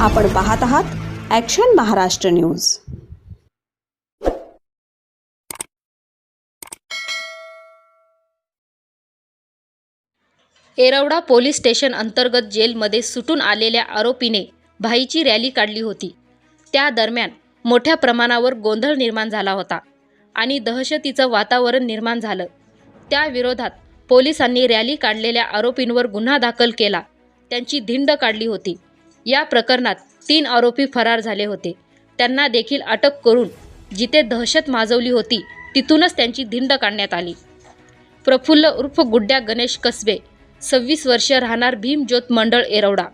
आपण पाहत आहात action Maharashtra news Yerawada police station अंतर्गत जेलमध्ये सुटून आलेल्या आरोपीने भाईची रॅली काढली होती. त्या दरम्यान मोठ्या प्रमाणावर गोंधळ निर्माण झाला होता आणि दहशतीचं वातावरण निर्माण झालं. त्याविरोधात पोलिसांनी रॅली काढलेल्या आरोपींवर गुन्हा दाखल केला. त्यांची धिंड काढली होती. या प्रकरणात तीन आरोपी फरार झाले होते. त्यांना देखील अटक करून जिथे दहशत माजवली होती तिथूनच त्यांची धिंड काढण्यात आली. प्रफुल्ल उर्फ गुड्ड्या गणेश कसबे सव्वीस वर्ष राहणार भीमज्योत मंडळ एरवडा.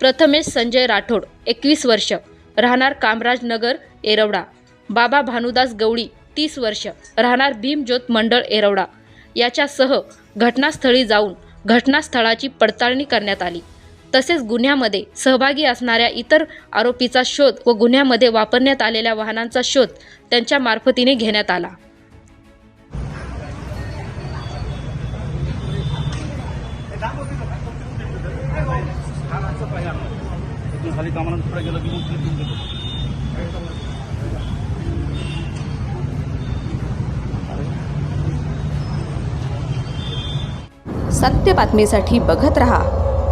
प्रथमेश संजय राठोड एकवीस वर्ष राहणार कामराज नगर एरवडा. बाबा भानुदास गवळी तीस वर्ष राहणार भीमज्योत मंडळ एरवडा. याच्यासह घटनास्थळी जाऊन घटनास्थळाची पडताळणी करण्यात आली. तसेच गुन्ह्यामध्ये सहभागी असणाऱ्या इतर आरोपीचा शोध व गुन्ह्यामध्ये वापरण्यात आलेल्या वाहनांचा शोध त्यांच्या मार्फतीने घेण्यात आला. सत्य बातमीसाठी बघत रहा.